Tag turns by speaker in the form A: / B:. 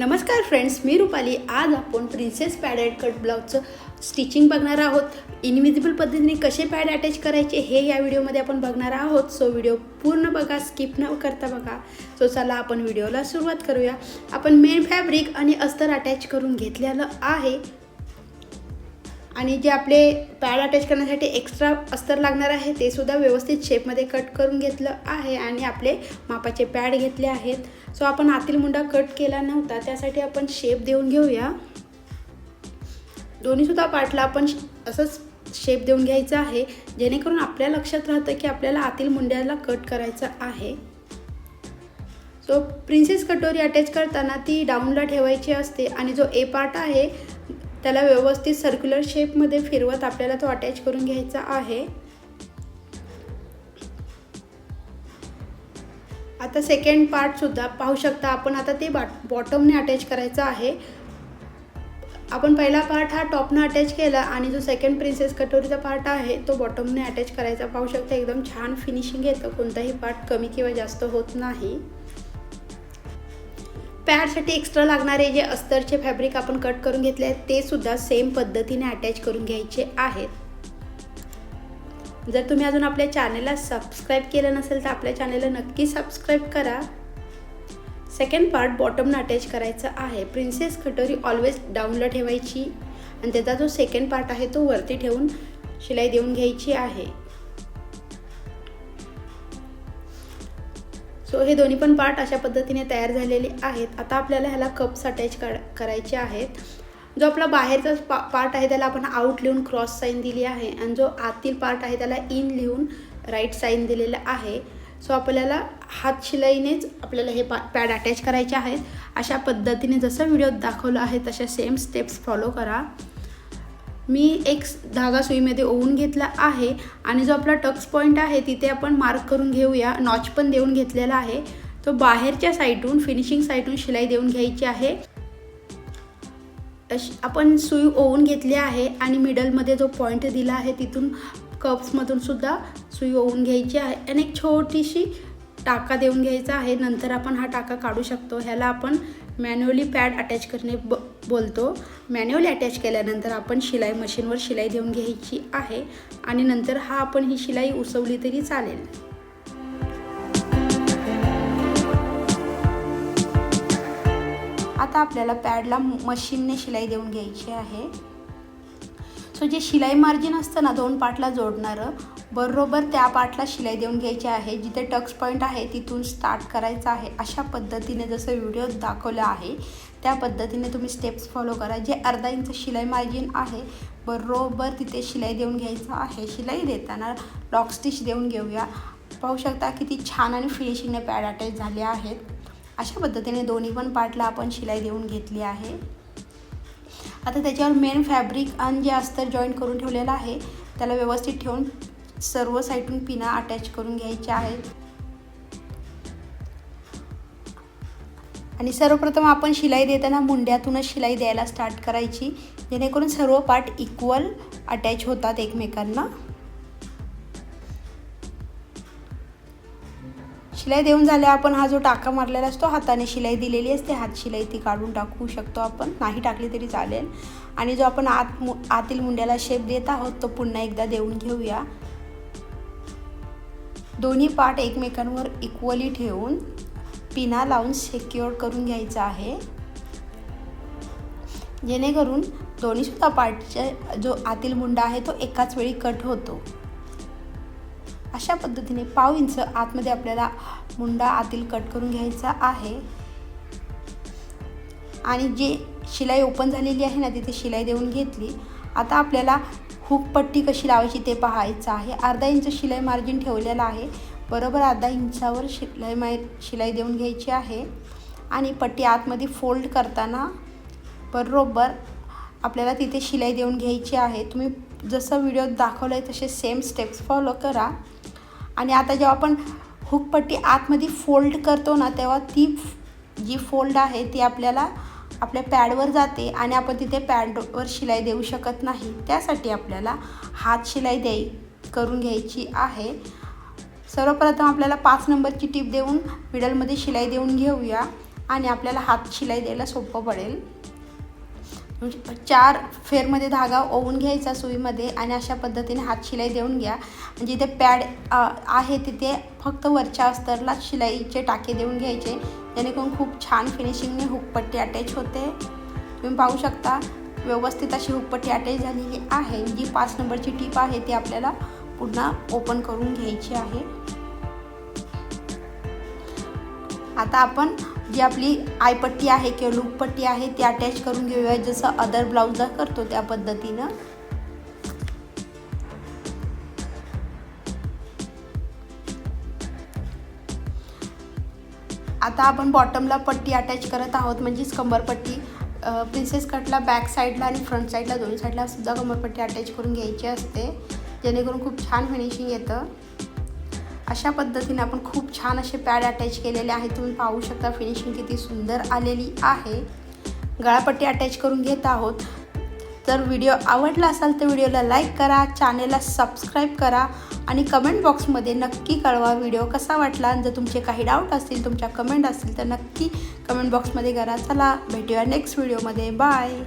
A: नमस्कार फ्रेंड्स मी रुपाली. आज आपण प्रिन्सेस पॅडेड कट ब्लाउजचं स्टिचिंग बघणार आहोत. इनविजिबल पद्धतीने कसे पॅड अटॅच करायचे हे या व्हिडिओमध्ये आपण बघणार आहोत. सो व्हिडिओ पूर्ण बघा स्किप न करता बघा. सो चला आपण व्हिडिओला सुरुवात करूया. आपण मेन फॅब्रिक आणि अस्तर अटॅच करून घेतलेलं आहे. आणि जे आपले पॅड अटॅच करण्यासाठी एक्स्ट्रा अस्तर लागणार आहे ते सुद्धा व्यवस्थित शेपमध्ये कट करून घेतलं आहे आणि आपले मापाचे पॅड घेतले आहेत. सो आपण आतील मुंडा कट केला नव्हता त्यासाठी आपण शेप देऊन घेऊया. दोन्हीसुद्धा पार्टला आपण असंच शेप देऊन घ्यायचा आहे जेणेकरून आपल्या लक्षात राहतं की आपल्याला आतील मुंड्याला कट करायचं आहे. सो प्रिन्सेस कटोरी अटॅच करताना ती डाऊनला ठेवायची असते आणि जो ए पार्ट आहे त्याला व्यवस्थित सर्क्युलर शेपमध्ये फिरवत आपल्याला तो अटॅच करून घ्यायचा आहे. आता सेकंड पार्टसुद्धा पाहू शकता आपण. आता ते बा बॉटमने अटॅच करायचं आहे. आपण पहिला पार्ट हा टॉपनं अटॅच केला आणि जो सेकंड प्रिन्सेस कटोरीचा पार्ट आहे तो बॉटमने अटॅच करायचा. पाहू शकता एकदम छान फिनिशिंग येतं. कोणताही पार्ट कमी किंवा जास्त होत नाही. पॅडसाठी एक्स्ट्रा लागणारे जे अस्तरचे फॅब्रिक आपण कट करून घेतले आहेत ते सुद्धा सेम पद्धतीने अटॅच करून घ्यायचे आहेत. जर तुम्ही अजून आपल्या चॅनलला सबस्क्राईब केलं नसेल तर आपल्या चॅनलला नक्की सबस्क्राईब करा. सेकंड पार्ट बॉटमनं अटॅच करायचं आहे. प्रिन्सेस कटोरी ऑलवेज डाऊनला ठेवायची. आणि त्याचा जो सेकंड पार्ट आहे तो वरती ठेवून शिलाई देऊन घ्यायची आहे. सो हे दोन्ही पण पार्ट अशा पद्धतीने तयार झालेले आहेत. आता आपल्याला ह्याला कप्स अटॅच कर करायचे आहेत. जो आपला बाहेरचा पा पार्ट आहे त्याला आपण आऊट लिहून क्रॉस साईन दिली आहे आणि जो आतील पार्ट आहे त्याला इन लिहून राईट साईन दिलेलं आहे. सो आपल्याला हात शिलाईनेच आपल्याला हे पा पॅड अटॅच करायचे आहेत. अशा पद्धतीने जसं व्हिडिओत दाखवलं आहे तशा सेम स्टेप्स फॉलो करा. मी एक धागा सुईमध्ये ओवून घेतला आहे आणि जो आपला टक्स पॉईंट आहे तिथे आपण मार्क करून घेऊया. नॉच पण देऊन घेतलेला आहे. तो बाहेरच्या साईडून फिनिशिंग साईडून शिलाई देऊन घ्यायची आहे. आपण सुई ओवून घेतली आहे आणि मिडलमध्ये जो पॉईंट दिला आहे तिथून कप्समधून सुद्धा सुई ओवून घ्यायची आहे आणि एक छोटीशी टाका देऊन घ्यायचा आहे. नंतर आपण हा टाका काढू शकतो. ह्याला आपण मॅन्युअली पॅड अटॅच करणे ब बोलतो. मॅन्युअली अटॅच केल्यानंतर आपण शिलाई मशीनवर शिलाई देऊन घ्यायची आहे आणि नंतर हा आपण ही शिलाई उसवली तरी चालेल. आता आपल्याला पॅडला मशीनने शिलाई देऊन घ्यायची आहे. सो जे शिलाई मार्जिन असतं ना दोन पार्टला जोडणारं बरोबर त्या पार्टला शिलाई देऊन घ्यायची आहे. जिथे टक्स पॉईंट आहे तिथून स्टार्ट करायचं आहे. अशा पद्धतीने जसं व्हिडिओ दाखवलं आहे त्या पद्धतीने तुम्ही स्टेप्स फॉलो करा. जे अर्धा इंच शिलाई मार्जिन आहे बरोबर तिथे शिलाई देऊन घ्यायचं आहे. शिलाई देताना लॉक स्टिच देऊन घेऊया. पाहू शकता किती छान आणि फिनिशिंगने पॅड अटॅच झाले आहेत. अशा पद्धतीने दोन्ही पण पार्टला आपण शिलाई देऊन घेतली आहे. आता त्याच्यावर मेन फॅब्रिक आणि जे अस्तर जॉईंट करून ठेवलेलं आहे त्याला व्यवस्थित ठेवून सर्व साईडून पिना अटॅच करून घ्यायच्या आहेत. आणि सर्वप्रथम आपण शिलाई देताना मुंड्यातूनच शिलाई द्यायला स्टार्ट करायची. जेणेकरून सर्व पार्ट इक्वल अटॅच होतात एकमेकांना. शिलाई देऊन झाल्या आपण हा जो टाका मारलेला असतो हाताने शिलाई दिलेली असते. हात शिलाई ती काढून टाकू शकतो आपण. नाही टाकली तरी चालेल. आणि जो आपण आत मु आतील मुंड्याला शेप देत आहोत तो पुन्हा एकदा देऊन घेऊया. दोन्ही पार्ट एकमेकांवर इक्वली ठेवून पिना लावून सेक्युअर करून घ्यायचा आहे. जेणेकरून दोन्हीसुद्धा पार्टचा जो आतील मुंडा आहे तो एकाच वेळी कट होतो. अशा पद्धतीने पाव इंच आतमध्ये आपल्याला मुंडा आतील कट करून घ्यायचा आहे. आणि जे शिलाई ओपन झालेली आहे ना तिथे शिलाई देऊन घेतली. आता आपल्याला हुक पट्टी कशी लावायची ते पाहायचं आहे. अर्धा इंच शिलाई मार्जिन ठेवलेलं आहे. बरोबर अर्धा इंचावर शिलाई माय शिलाई देऊन घ्यायची आहे. आणि पट्टी आतमध्ये फोल्ड करताना बरोबर आपल्याला तिथे शिलाई देऊन घ्यायची आहे. तुम्ही जसं व्हिडिओत दाखवलं आहे तसे सेम स्टेप्स फॉलो करा. आणि आता जेव्हा आपण हुकपट्टी आतमध्ये फोल्ड करतो ना तेव्हा ती जी फोल्ड आहे ती आपल्याला आपल्या पॅडवर जाते आणि आपण तिथे पॅडवर शिलाई देऊ शकत नाही. त्यासाठी आपल्याला हात शिलाई द्याय करून घ्यायची आहे. सर्वप्रथम आपल्याला पाच नंबरची टीप देऊन मिडलमध्ये शिलाई देऊन घेऊया आणि आपल्याला हात शिलाई द्यायला सोपं पडेल. म्हणजे चार फेरमध्ये धागा ओवून घ्यायचा सुईमध्ये आणि अशा पद्धतीने हात शिलाई देऊन घ्या. म्हणजे जिथे पॅड आहे तिथे फक्त वरच्या अस्तरला शिलाईचे टाके देऊन घ्यायचे. जेणेकरून खूप छान फिनिशिंगने हुकपट्टी अटॅच होते. तुम्ही पाहू शकता व्यवस्थित अशी हुकपट्टी अटॅच झालेली आहे. जी पाच नंबरची टीप आहे ती आपल्याला पुन्हा ओपन करून घ्यायची आहे. आता आपण जी आपली आयपट्टी आहे किंवा लूपपट्टी आहे ती अटॅच करून घेऊया. जसं अदर ब्लाऊजला करतो त्या पद्धतीनं. आता आपण बॉटमला पट्टी अटॅच करत आहोत म्हणजेच कंबरपट्टी प्रिन्सेस कटला बॅक साईडला आणि फ्रंट साईडला दोन्ही साईडला सुद्धा कंबरपट्टी अटॅच करून घ्यायची असते. जेणेकरून खूप छान फिनिशिंग येतं. अशा पद्धतीने आपण खूप छान असे पॅड अटॅच केलेले आहेत. तुम्ही पाहू शकता फिनिशिंग किती सुंदर आलेली आहे. गळापट्टी अटॅच करून घेत आहोत. जर व्हिडिओ आवडला असाल तर व्हिडिओला लाईक करा चॅनेलला सबस्क्राईब करा आणि कमेंट बॉक्समध्ये नक्की कळवा व्हिडिओ कसा वाटला. आणि जर तुमचे काही डाऊट असतील तुमच्या कमेंट असतील तर नक्की कमेंट बॉक्समध्ये करा. चला भेटूया नेक्स्ट व्हिडिओमध्ये बाय